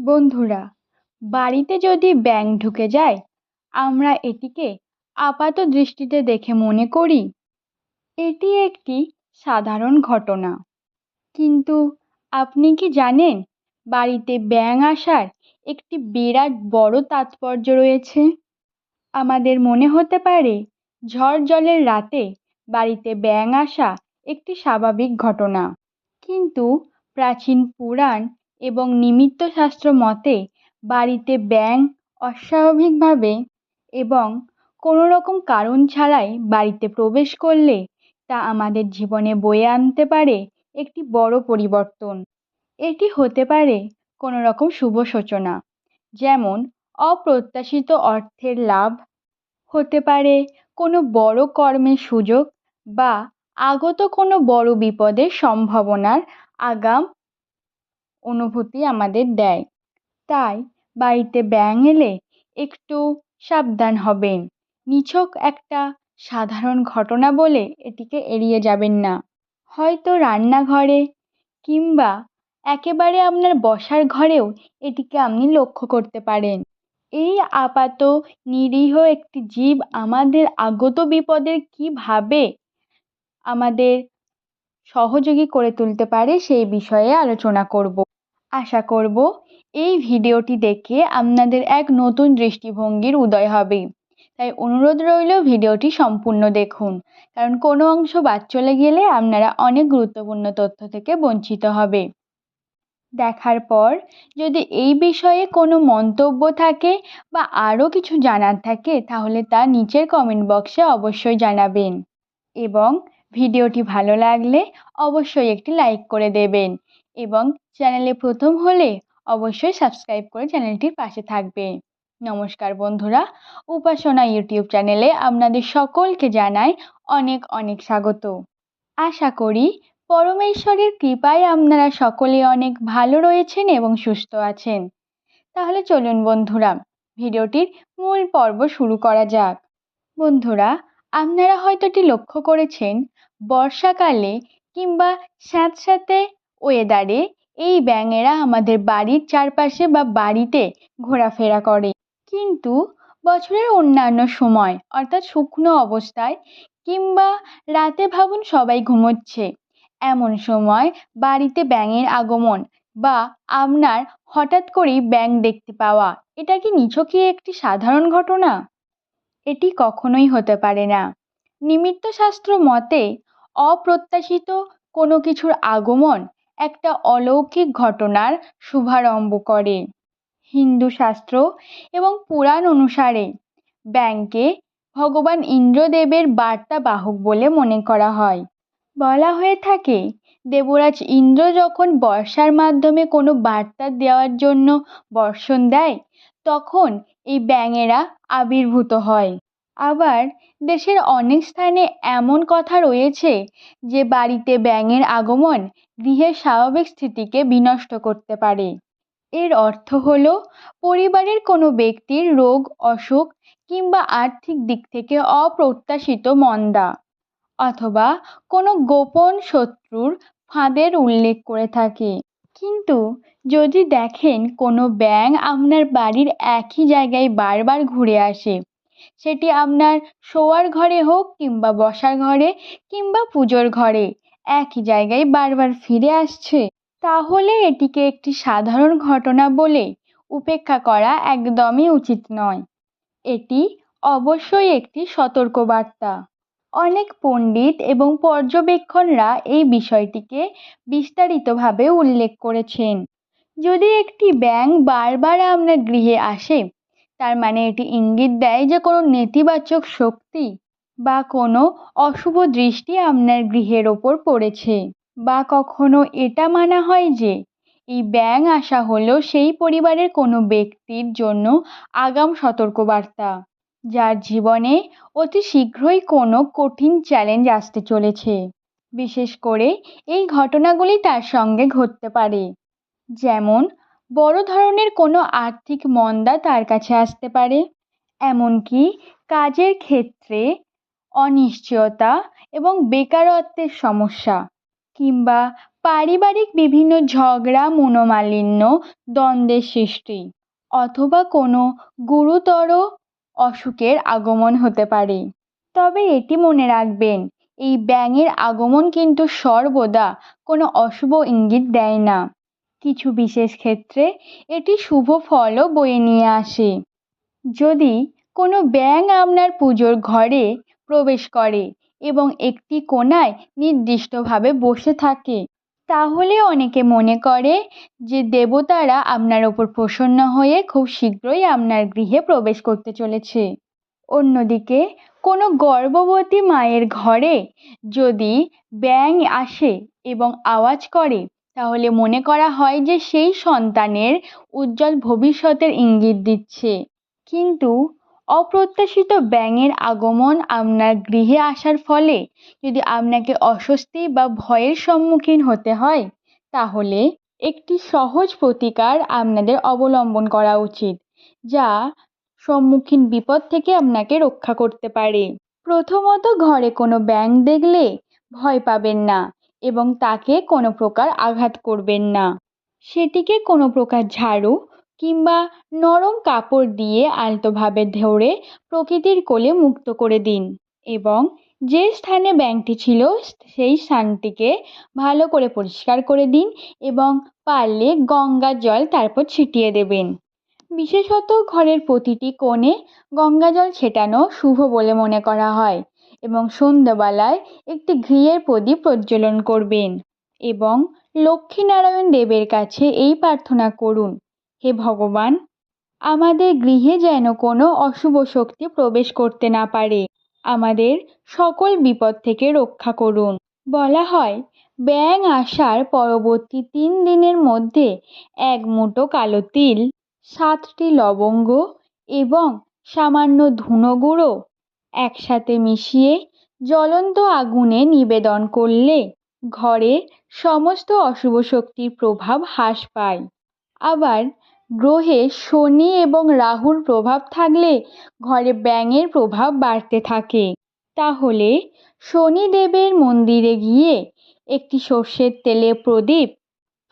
বন্ধুরা, বাড়িতে যদি ব্যাঙ ঢুকে যায়, আমরা এটিকে আপাত দৃষ্টিতে দেখে মনে করি। এটি একটি সাধারণ ঘটনা। কিন্তু আপনি কি জানেন বাড়িতে ব্যাঙ আসার একটি বিরাট বড় তাৎপর্য রয়েছে? আমাদের মনে হতে পারে ঝড় জলের রাতে বাড়িতে ব্যাঙ আসা একটি স্বাভাবিক ঘটনা। কিন্তু প্রাচীন পুরাণ এবং নিমিত্ত শাস্ত্র মতে বাড়িতে ব্যাঙ অস্বাভাবিকভাবে এবং কোনো রকম কারণ ছাড়াই বাড়িতে প্রবেশ করলে তা আমাদের জীবনে বয়ে আনতে পারে একটি বড় পরিবর্তন। এটি হতে পারে কোনো রকম শুভ সূচনা, যেমন অপ্রত্যাশিত অর্থের লাভ, হতে পারে কোনো বড় কর্মের সুযোগ বা আগত কোনো বড় বিপদের সম্ভাবনার আগাম অনুভূতি আমাদের দেয়। তাই বাড়িতে ব্যাঙ এলে একটু সাবধান হবেন। নিছক একটা সাধারণ ঘটনা বলে এটিকে এড়িয়ে যাবেন না। হয়তো রান্নাঘরে কিংবা একেবারে আপনার বসার ঘরেও এটিকে আপনি লক্ষ্য করতে পারেন। এই আপাত নিরীহ একটি জীব আমাদের আগত বিপদের কীভাবে আমাদের সহযোগী করে তুলতে পারে সেই বিষয়ে আলোচনা করব। আশা করব এই ভিডিওটি দেখে আপনাদের এক নতুন দৃষ্টিভঙ্গির উদয় হবে। তাই অনুরোধ রইল ভিডিওটি সম্পূর্ণ দেখুন, কারণ কোনো অংশ বাদ চলে গেলে আপনারা অনেক গুরুত্বপূর্ণ তথ্য থেকে বঞ্চিত হবে। দেখার পর, যদি এই বিষয়ে কোনো মন্তব্য থাকে বা আরও কিছু জানার থাকে, তাহলে তা নিচের কমেন্ট বক্সে অবশ্যই জানাবেন। এবং ভিডিওটি ভালো লাগলে অবশ্যই একটি লাইক করে দেবেন। এবং চ্যানেলে প্রথম হলে অবশ্যই সাবস্ক্রাইব করে চ্যানেলটির পাশে থাকবে। নমস্কার বন্ধুরা, উপাসনা ইউটিউব চ্যানেলে আপনাদের সকলকে জানাই অনেক অনেক স্বাগত। আশা করি পরমেশ্বরের কৃপায় আপনারা সকলে অনেক ভালো রয়েছেন এবং সুস্থ আছেন। তাহলে চলুন বন্ধুরা, ভিডিওটির মূল পর্ব শুরু করা যাক। বন্ধুরা, আপনারা হয়তো এটি লক্ষ্য করেছেন, বর্ষাকালে কিংবা স্যাঁতস্যাঁতে ওয়েদারে এই ব্যাঙেরা আমাদের বাড়ির চারপাশে বা বাড়িতে ঘোরাফেরা করে। কিন্তু বছরের অন্যান্য সময়, অর্থাৎ শুকনো অবস্থায় কিংবা রাতে ভাবুন সবাই ঘুমোচ্ছে, এমন সময় বাড়িতে ব্যাঙের আগমন বা আপনার হঠাৎ করেই ব্যাঙ দেখতে পাওয়া, এটা কি নিছকই একটি সাধারণ ঘটনা? এটি কখনোই হতে পারে না। নিমিত্ত শাস্ত্র মতে অপ্রত্যাশিত কোনো কিছুর আগমন একটা অলৌকিক ঘটনার শুভারম্ভ করে। হিন্দু শাস্ত্র এবং পুরাণ অনুসারে ব্যাংকে ভগবান ইন্দ্রদেবের বার্তা বাহক বলে মনে করা হয়। বলা হয়ে থাকে, দেবরাজ ইন্দ্র যখন বর্ষার মাধ্যমে কোনো বার্তা দেওয়ার জন্য বর্ষণ দেয়, তখন এই ব্যাঙেরা আবির্ভূত হয়। আবার দেশের অনেক স্থানে এমন কথা রয়েছে যে, বাড়িতে ব্যাঙের আগমন গৃহের স্বাভাবিক স্থিতিকে বিনষ্ট করতে পারে। এর অর্থ হল, পরিবারের কোনো ব্যক্তির রোগ, অসুখ কিংবা আর্থিক দিক থেকে অপ্রত্যাশিত মন্দা অথবা কোনো গোপন শত্রুর ফাঁদের উল্লেখ করে থাকে। কিন্তু যদি দেখেন কোনো ব্যাঙ আপনার বাড়ির একই জায়গায় বারবার ঘুরে আসে, সেটি আপনার শোয়ার ঘরে হোক কিংবা বসার ঘরে কিংবা পুজোর ঘরে একই জায়গায় বারবার ফিরে আসছে। তাহলে এটিকে একটি সাধারণ ঘটনা বলে উপেক্ষা করা একদমই উচিত নয়। এটি অবশ্যই একটি সতর্কবার্তা। অনেক পণ্ডিত এবং পর্যবেক্ষণরা এই বিষয়টিকে বিস্তারিতভাবে উল্লেখ করেছেন। যদি একটি ব্যাঙ বারবার আপনার গৃহে আসে, তার মানে এটি ইঙ্গিত দেয় যে কোনো নেতিবাচক শক্তি বা কোনো অশুভ দৃষ্টি আপনার গৃহের ওপর পড়েছে। বা কখনো এটা মানা হয় যে, এই ব্যাঙ আসা হলো সেই পরিবারের কোনো ব্যক্তির জন্য আগাম সতর্কবার্তা, যার জীবনে অতি শীঘ্রই কোনো কঠিন চ্যালেঞ্জ আসতে চলেছে। বিশেষ করে এই ঘটনাগুলি তার সঙ্গে ঘটতে পারে। যেমন, বড় ধরনের কোনো আর্থিক মন্দা তার কাছে আসতে পারে। এমনকি কাজের ক্ষেত্রে অনিশ্চয়তা এবং বেকারত্বের সমস্যা কিংবা পারিবারিক বিভিন্ন ঝগড়া, মনোমালিন্য, দ্বন্দ্বের সৃষ্টি অথবা কোনো গুরুতর অসুখের আগমন হতে পারে। তবে এটি মনে রাখবেন, এই ব্যাঙের আগমন কিন্তু সর্বদা কোনো অশুভ ইঙ্গিত দেয় না। কিছু বিশেষ ক্ষেত্রে এটি শুভ ফলও বয়ে নিয়ে আসে। যদি কোনো ব্যাঙ আপনার পুজোর ঘরে প্রবেশ করে এবং একটি কোণায় নির্দিষ্টভাবে বসে থাকে। তাহলে অনেকে মনে করে যে দেবতারা আপনার ওপর প্রসন্ন হয়ে খুব শীঘ্রই আপনার গৃহে প্রবেশ করতে চলেছে। অন্যদিকে কোনো গর্ভবতী মায়ের ঘরে যদি ব্যাঙ আসে এবং আওয়াজ করে, তাহলে মনে করা হয় যে সেই সন্তানের উজ্জ্বল ভবিষ্যতের ইঙ্গিত দিচ্ছে। কিন্তু অপ্রত্যাশিত ব্যাঙের আগমন আপনার গৃহে আসার ফলে যদি আপনাকে অস্বস্তি বা ভয়ের সম্মুখীন হতে হয়, তাহলে একটি সহজ প্রতিকার আপনাদের অবলম্বন করা উচিত, যা সম্মুখীন বিপদ থেকে আপনাকে রক্ষা করতে পারে। প্রথমত, ঘরে কোনো ব্যাঙ দেখলে ভয় পাবেন না এবং তাকে কোনো প্রকার আঘাত করবেন না। সেটিকে কোনো প্রকার ঝাড়ু কিংবা নরম কাপড় দিয়ে আলতোভাবে ধরে প্রকৃতির কোলে মুক্ত করে দিন এবং যে স্থানে ব্যাঙটি ছিল সেই স্থানটিকে ভালো করে পরিষ্কার করে দিন এবং পারলে গঙ্গার জল তারপর ছিটিয়ে দেবেন। বিশেষত ঘরের প্রতিটি কোণে গঙ্গা জল ছেটানো শুভ বলে মনে করা হয় এবং সন্ধ্যাবেলায় একটি ঘিয়ের প্রদীপ প্রজ্বলন করবেন এবং লক্ষ্মীনারায়ণ দেবের কাছে এই প্রার্থনা করুন। হে ভগবান, আমাদের গৃহে যেন কোনো অশুভ শক্তি প্রবেশ করতে না পারে। আমাদের সকল বিপদ থেকে রক্ষা করুন। বলা হয়, ব্যাঙ আসার পরবর্তী তিন দিনের মধ্যে এক মুঠো কালো তিল, সাতটি লবঙ্গ এবং সামান্য ধুনো গুঁড়ো একসাথে মিশিয়ে জ্বলন্ত আগুনে নিবেদন করলে ঘরে সমস্ত অশুভ শক্তির প্রভাব হ্রাস পায়। আবার গ্রহে শনি এবং রাহুর প্রভাব থাকলে ঘরে ব্যাঙের প্রভাব বাড়তে থাকে। তাহলে শনিদেবের মন্দিরে গিয়ে একটি সর্ষের তেলে প্রদীপ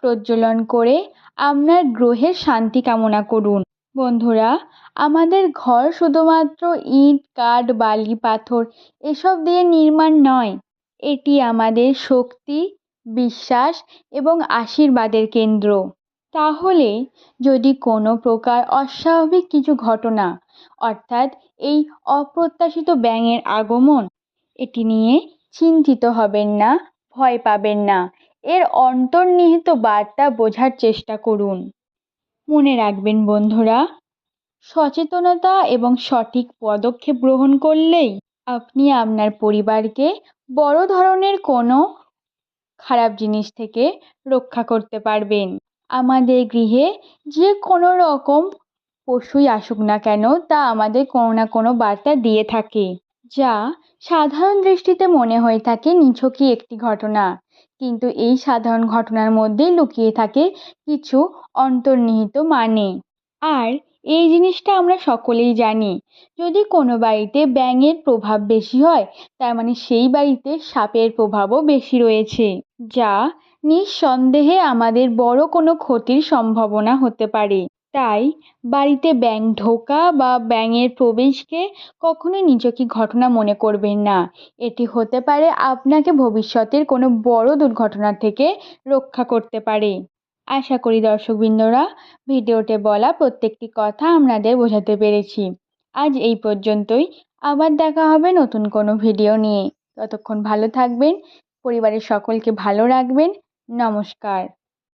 প্রজ্বলন করে আপনার গ্রহের শান্তি কামনা করুন। বন্ধুরা, আমাদের ঘর শুধুমাত্র ইট, কাঠ, বালি, পাথর এসব দিয়ে নির্মাণ নয়। এটি আমাদের শক্তি, বিশ্বাস এবং আশীর্বাদের কেন্দ্র। তাহলে যদি কোনো প্রকার অস্বাভাবিক কিছু ঘটনা, অর্থাৎ এই অপ্রত্যাশিত ব্যাঙের আগমন, এটি নিয়ে চিন্তিত হবেন না, ভয় পাবেন না। এর অন্তর্নিহিত বার্তা বোঝার চেষ্টা করুন। মনে রাখবেন বন্ধুরা, সচেতনতা এবং সঠিক পদক্ষেপ গ্রহণ করলেই আপনি আপনার পরিবারকে বড় ধরনের কোনো খারাপ জিনিস থেকে রক্ষা করতে পারবেন। আমাদের গৃহে যে কোনো রকম পশুই আসুক না কেন, তা আমাদের কোনো না কোনো বার্তা দিয়ে থাকে, যা সাধারণ দৃষ্টিতে মনে হয়ে থাকে নিছকই একটি ঘটনা। কিন্তু এই সাধারণ ঘটনার মধ্যেই লুকিয়ে থাকে কিছু অন্তর্নিহিত মানে। আর এই জিনিসটা আমরা সকলেই জানি। যদি কোনো বাড়িতে ব্যাঙের প্রভাব বেশি হয়, তার মানে সেই বাড়িতে সাপের প্রভাবও বেশি রয়েছে, যা নিঃসন্দেহে আমাদের বড় কোনো ক্ষতির সম্ভাবনা হতে পারে। তাই বাড়িতে ব্যাঙ ঢোকা বা ব্যাঙের প্রবেশকে কখনোই নিছকই ঘটনা মনে করবেন না। এটি হতে পারে আপনাকে ভবিষ্যতের কোনো বড় দুর্ঘটনা থেকে রক্ষা করতে পারে। আশা করি দর্শকবৃন্দরা ভিডিওতে বলা প্রত্যেকটি কথা আপনাদের বোঝাতে পেরেছি। আজ এই পর্যন্তই। আবার দেখা হবে নতুন কোনো ভিডিও নিয়ে। ততক্ষণ ভালো থাকবেন, পরিবারের সকলকে ভালো রাখবেন। নমস্কার।